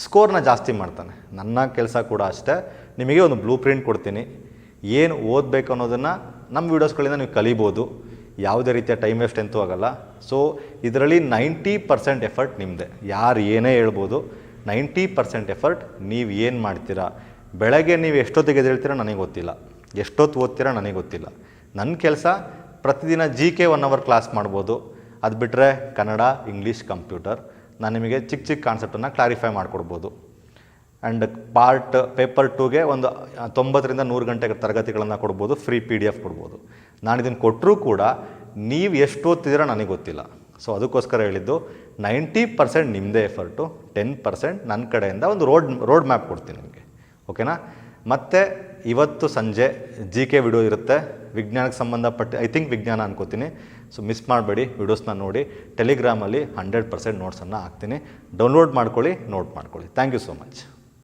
ಸ್ಕೋರ್ನ ಜಾಸ್ತಿ ಮಾಡ್ತಾನೆ. ನನ್ನ ಕೆಲಸ ಕೂಡ ಅಷ್ಟೇ. ನಿಮಗೆ ಒಂದು ಬ್ಲೂ ಪ್ರಿಂಟ್ ಕೊಡ್ತೀನಿ. ಏನು ಓದಬೇಕು ಅನ್ನೋದನ್ನು ನಮ್ಮ ವೀಡಿಯೋಸ್ಗಳಿಂದ ನೀವು ಕಲಿಬೋದು. ಯಾವುದೇ ರೀತಿಯ ಟೈಮ್ ವೇಸ್ಟ್ ಅಂತೂ ಆಗಲ್ಲ. ಸೊ ಇದರಲ್ಲಿ ನೈಂಟಿ ಪರ್ಸೆಂಟ್ ಎಫರ್ಟ್ ನಿಮ್ಮದೇ ಯಾರು ಏನೇ ಹೇಳ್ಬೋದು ನೈಂಟಿ ಪರ್ಸೆಂಟ್ ಎಫರ್ಟ್ ನೀವು ಏನು ಮಾಡ್ತೀರಾ? ಬೆಳಗ್ಗೆ ನೀವು ಎಷ್ಟೊತ್ತಿಗೆ ಎದ್ದೇಳ್ತೀರಾ ನನಗೆ ಗೊತ್ತಿಲ್ಲ. ಎಷ್ಟೊತ್ತು ಓದ್ತೀರಾ ನನಗೆ ಗೊತ್ತಿಲ್ಲ. ನನ್ನ ಕೆಲಸ ಪ್ರತಿದಿನ G K one hour class ಮಾಡ್ಬೋದು. ಅದು ಬಿಟ್ಟರೆ ಕನ್ನಡ ಇಂಗ್ಲೀಷ್ ಕಂಪ್ಯೂಟರ್ ನಾನು ನಿಮಗೆ ಚಿಕ್ಕ ಚಿಕ್ಕ ಕಾನ್ಸೆಪ್ಟನ್ನು ಕ್ಲಾರಿಫೈ ಮಾಡಿಕೊಡ್ಬೋದು. ಆ್ಯಂಡ್ ಪಾರ್ಟ್ ಪೇಪರ್ ಟೂಗೆ ಒಂದು ತೊಂಬತ್ತರಿಂದ ನೂರು ಗಂಟೆ ತರಗತಿಗಳನ್ನು ಕೊಡ್ಬೋದು ಫ್ರೀ ಪಿ ಡಿ ಎಫ್ ಕೊಡ್ಬೋದು. ನಾನು ಇದನ್ನು ಕೊಟ್ಟರೂ ಕೂಡ ನೀವು ಎಷ್ಟು ಓದ್ತಿದ್ದೀರಾ ನನಗೆ ಗೊತ್ತಿಲ್ಲ. ಸೊ ಅದಕ್ಕೋಸ್ಕರ ಹೇಳಿದ್ದು ನೈಂಟಿ ಪರ್ಸೆಂಟ್ ನಿಮ್ಮದೇ ಎಫರ್ಟು ಟೆನ್ ಪರ್ಸೆಂಟ್ ನನ್ನ ಕಡೆಯಿಂದ ಒಂದು ರೋಡ್ ರೋಡ್ ಮ್ಯಾಪ್ ಕೊಡ್ತೀನಿ ನಿಮಗೆ. ಓಕೆನಾ? ಮತ್ತು ಇವತ್ತು ಸಂಜೆ ಜಿ ಕೆ ವಿಡಿಯೋ ಇರುತ್ತೆ. ವಿಜ್ಞಾನಕ್ಕೆ ಸಂಬಂಧಪಟ್ಟ, ಐ ಥಿಂಕ್ ವಿಜ್ಞಾನ ಅನ್ಕೋತೀನಿ. ಸೊ ಮಿಸ್ ಮಾಡಬೇಡಿ, ವಿಡಿಯೋಸ್ನ ನೋಡಿ. ಟೆಲಿಗ್ರಾಮಲ್ಲಿ ಹಂಡ್ರೆಡ್ ಪರ್ಸೆಂಟ್ ನೋಟ್ಸನ್ನು ಹಾಕ್ತೀನಿ. ಡೌನ್ಲೋಡ್ ಮಾಡ್ಕೊಳ್ಳಿ, ನೋಟ್ ಮಾಡ್ಕೊಳ್ಳಿ. Thank you so much.